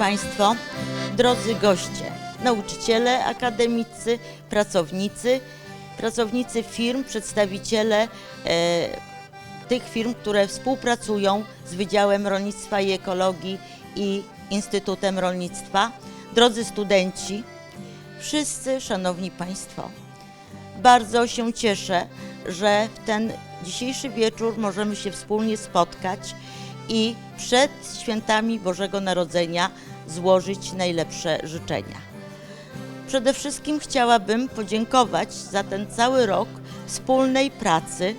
Państwo, drodzy goście, nauczyciele akademicy, pracownicy, pracownicy firm, przedstawiciele e, tych firm, które współpracują z Wydziałem Rolnictwa i Ekologii i Instytutem Rolnictwa, drodzy studenci, wszyscy szanowni Państwo. Bardzo się cieszę, że w ten dzisiejszy wieczór możemy się wspólnie spotkać i przed świętami Bożego Narodzenia złożyć najlepsze życzenia. Przede wszystkim chciałabym podziękować za ten cały rok wspólnej pracy,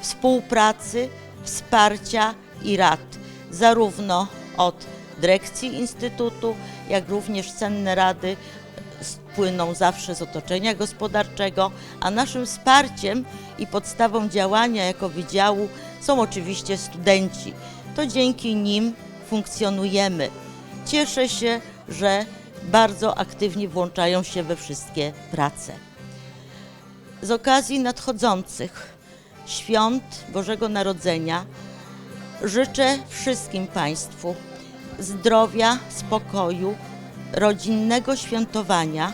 współpracy, wsparcia i rad, zarówno od dyrekcji Instytutu, jak również cenne rady płyną zawsze z otoczenia gospodarczego, a naszym wsparciem i podstawą działania jako wydziału są oczywiście studenci. To dzięki nim funkcjonujemy. Cieszę się, że bardzo aktywnie włączają się we wszystkie prace. Z okazji nadchodzących świąt Bożego Narodzenia życzę wszystkim Państwu zdrowia, spokoju, rodzinnego świętowania,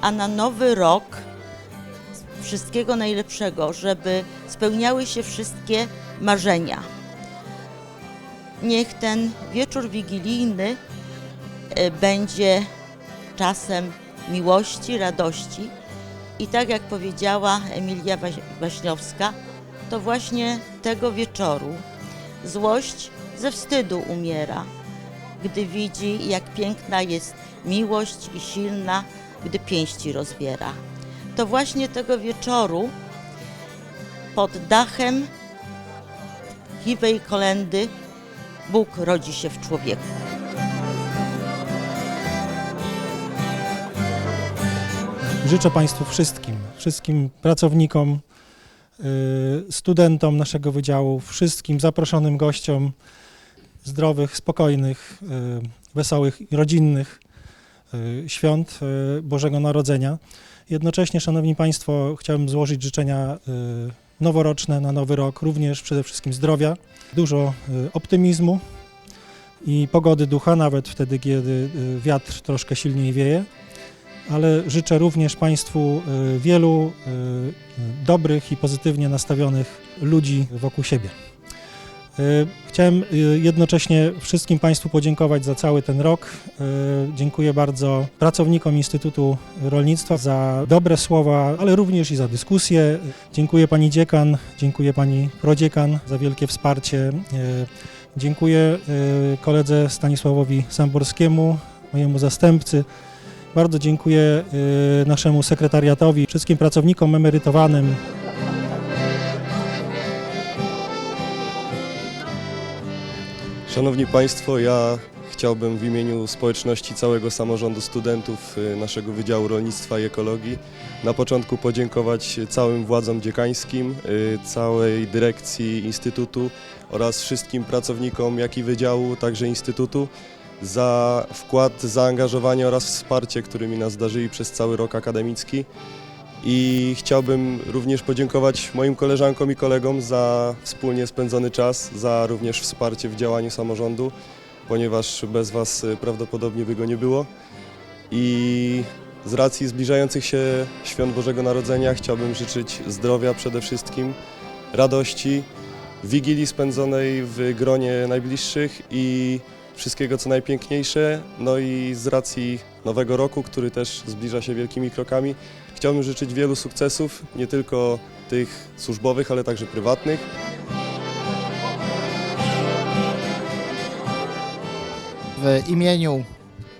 a na nowy rok wszystkiego najlepszego, żeby spełniały się wszystkie marzenia. Niech ten wieczór wigilijny e, będzie czasem miłości, radości i tak jak powiedziała Emilia Waś- Waśniowska, to właśnie tego wieczoru złość ze wstydu umiera, gdy widzi, jak piękna jest miłość i silna, gdy pięści rozbiera. To właśnie tego wieczoru pod dachem chiwej kolendy Bóg rodzi się w człowieku. Życzę Państwu wszystkim, wszystkim pracownikom, y, studentom naszego wydziału, wszystkim zaproszonym gościom zdrowych, spokojnych, y, wesołych rodzinnych y, świąt Bożego Narodzenia. Jednocześnie, Szanowni Państwo, chciałbym złożyć życzenia noworoczne na nowy rok, również przede wszystkim zdrowia, dużo y, optymizmu i pogody ducha, nawet wtedy, kiedy y, wiatr troszkę silniej wieje ale życzę również Państwu y, wielu dobrych i pozytywnie nastawionych ludzi wokół siebie. Y, Chciałem y, jednocześnie wszystkim Państwu podziękować za cały ten rok. Y, Dziękuję bardzo pracownikom Instytutu Rolnictwa za dobre słowa, ale również i za dyskusję. Dziękuję Pani Dziekan, dziękuję Pani Prodziekan za wielkie wsparcie. Dziękuję koledze Stanisławowi Samborskiemu, mojemu zastępcy. Bardzo dziękuję naszemu sekretariatowi, wszystkim pracownikom emerytowanym. Szanowni Państwo, ja chciałbym w imieniu społeczności całego samorządu studentów y, naszego Wydziału Rolnictwa i Ekologii na początku podziękować całym władzom dziekańskim, y, całej dyrekcji Instytutu oraz wszystkim pracownikom jak i Wydziału, także Instytutu za wkład, zaangażowanie oraz wsparcie, którymi nas darzyli przez cały rok akademicki. I chciałbym również podziękować moim koleżankom i kolegom za wspólnie spędzony czas, za również wsparcie w działaniu samorządu, ponieważ bez Was y, prawdopodobnie by go nie było. I z racji zbliżających się świąt Bożego Narodzenia chciałbym życzyć zdrowia przede wszystkim, radości, wigilii spędzonej w gronie najbliższych i wszystkiego co najpiękniejsze. No i z racji nowego roku, który też zbliża się wielkimi krokami, Chciałbym życzyć wielu sukcesów, nie tylko tych służbowych, ale także prywatnych. w imieniu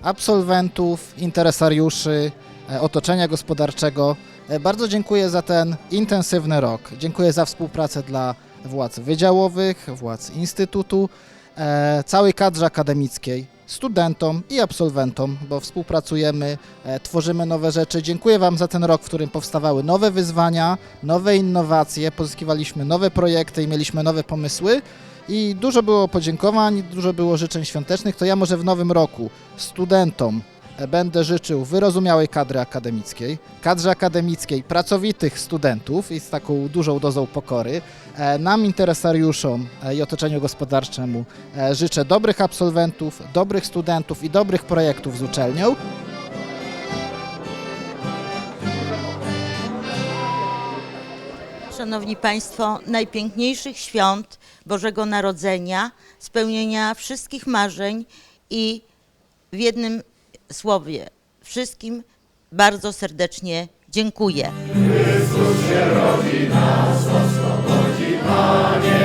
absolwentów, interesariuszy, e, otoczenia gospodarczego e, bardzo dziękuję za ten intensywny rok. Dziękuję za współpracę dla władz wydziałowych, władz Instytutu, e, całej kadrze akademickiej, studentom i absolwentom, bo współpracujemy, e, tworzymy nowe rzeczy. Dziękuję Wam za ten rok, w którym powstawały nowe wyzwania, nowe innowacje, pozyskiwaliśmy nowe projekty i mieliśmy nowe pomysły. I dużo było podziękowań, dużo było życzeń świątecznych. To ja może w nowym roku studentom będę życzył wyrozumiałej kadry akademickiej, kadrze akademickiej pracowitych studentów i z taką dużą dozą pokory. E, Nam, interesariuszom e, i otoczeniu gospodarczemu e, życzę dobrych absolwentów, dobrych studentów i dobrych projektów z uczelnią. Szanowni Państwo, najpiękniejszych świąt Bożego Narodzenia, spełnienia wszystkich marzeń i w jednym słowie. Wszystkim bardzo serdecznie dziękuję. Chrystus się rodzi nas, oswobodzi, a nie